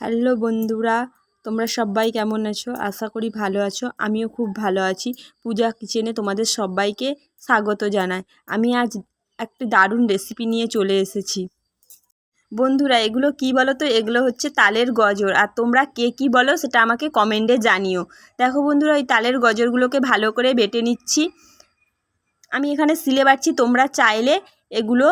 Hello বন্ধুরা, তোমরা সবাই কেমন আছো? আশা করি ভালো আছো। আমিও খুব ভালো আছি। পূজা কিচেনে তোমাদের সবাইকে স্বাগত জানাই। আমি আজ একটি দারুণ রেসিপি নিয়ে চলে এসেছি। বন্ধুরা, এগুলো কি বলো তো এগুলো হচ্ছে তালের গজর। আর তোমরা কে কি বলো সেটা আমাকে কমেন্টে জানিও। দেখো বন্ধুরা ওই তালের গজরগুলোকে ভালো করে বেটে নিচ্ছি। আমি এখানে সিলে বাটছি। তোমরা চাইলে এগুলো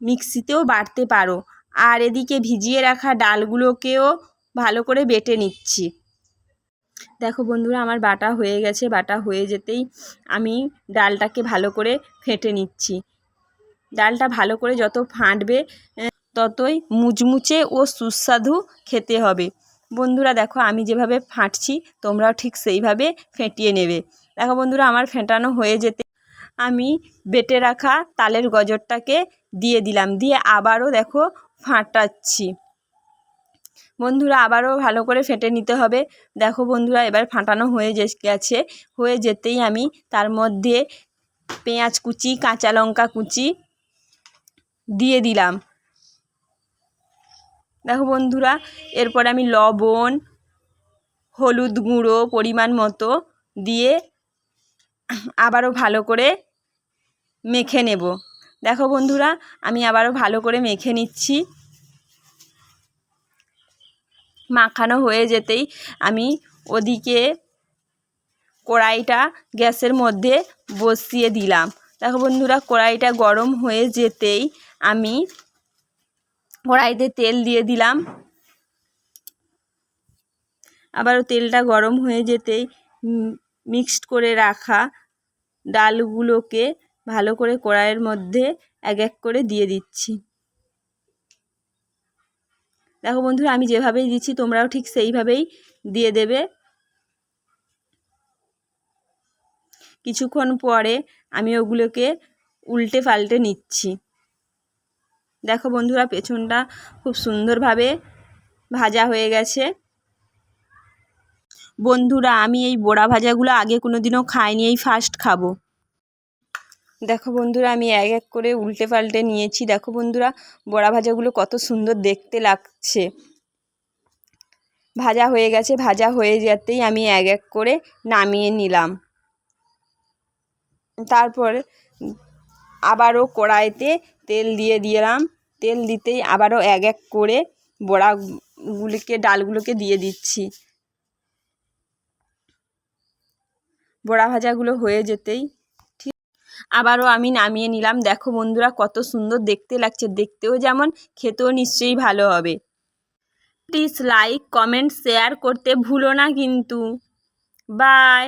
মিক্সিতেও বাটতে পারো। আর এদিকে ভিজিয়ে রাখা ডালগুলোকেও ভালো করে বেটে নিচ্ছি। দেখো বন্ধুরা, আমার বাটা হয়ে গেছে। বাটা হয়ে যেতেই আমি ডালটাকে ভালো করে ফেটে নিচ্ছি। ডালটা ভালো করে যত ফাটবে ততই মুচমুচে ও সুস্বাদু খেতে হবে। বন্ধুরা, দেখো আমি যেভাবে ফাটছি, তোমরাও ঠিক সেইভাবে ফেটিয়ে নেবে। দেখো বন্ধুরা, আমার ফেটানো হয়ে যেতে আমি বেটে রাখা তালের গজরটাকে দিয়ে দিলাম। দিয়ে আবারও দেখো ফাটাচ্ছি। বন্ধুরা, আবারও ভালো করে ফেটে নিতে হবে। দেখো বন্ধুরা, এবার ফাটানো হয়ে গেছে। হয়ে যেতেই আমি তার মধ্যে পেঁয়াজ কুচি, কাঁচা লঙ্কা কুচি দিয়ে দিলাম। দেখো বন্ধুরা, এরপর আমি লবণ, হলুদ গুঁড়ো পরিমাণ মতো দিয়ে আবারও ভালো করে মেখে নেব। দেখো বন্ধুরা, আমি আবারও ভালো করে মেখে নিচ্ছি। মাখানো হয়ে যেতেই আমি ওদিকে কড়াইটা গ্যাসের মধ্যে বসিয়ে দিলাম। দেখো বন্ধুরা, কড়াইটা গরম হয়ে যেতেই আমি কড়াইতে তেল দিয়ে দিলাম। আবারও তেলটা গরম হয়ে যেতেই মিক্সড করে রাখা ডালগুলোকে ভালো করে কড়াইয়ের মধ্যে এক এক করে দিয়ে দিচ্ছি। দেখো বন্ধুরা, আমি যেভাবেই দিচ্ছি, তোমরাও ঠিক সেইভাবেই দিয়ে দেবে। কিছুক্ষণ পরে আমি ওগুলোকে উল্টে পাল্টে নিচ্ছি। দেখো বন্ধুরা, পেছনটা খুব সুন্দরভাবে ভাজা হয়ে গেছে। বন্ধুরা, আমি এই বড়া ভাজাগুলো আগে কোনো দিনও খাইনি, এই ফার্স্ট খাব। দেখো বন্ধুরা, আমি এক এক করে উল্টে পাল্টে নিয়েছি। দেখো বন্ধুরা, বড়া ভাজাগুলো কত সুন্দর দেখতে লাগছে। ভাজা হয়ে গেছে, ভাজা হয়ে যেতেই আমি এক এক করে নামিয়ে নিলাম। তারপর আবারও কড়াইতে তেল দিয়ে দিলাম। তেল দিতেই আবারও এক এক করে বড়াগুলিকে, ডালগুলোকে দিয়ে দিচ্ছি। বড়া ভাজাগুলো হয়ে যেতেই আবারও আমি নামিয়ে নিলাম। দেখো বন্ধুরা, কত সুন্দর দেখতে লাগছে। দেখতেও যেমন খেতেও নিশ্চয়ই ভালো হবে। প্লিজ লাইক কমেন্ট শেয়ার করতে ভুলো না কিন্তু। বাই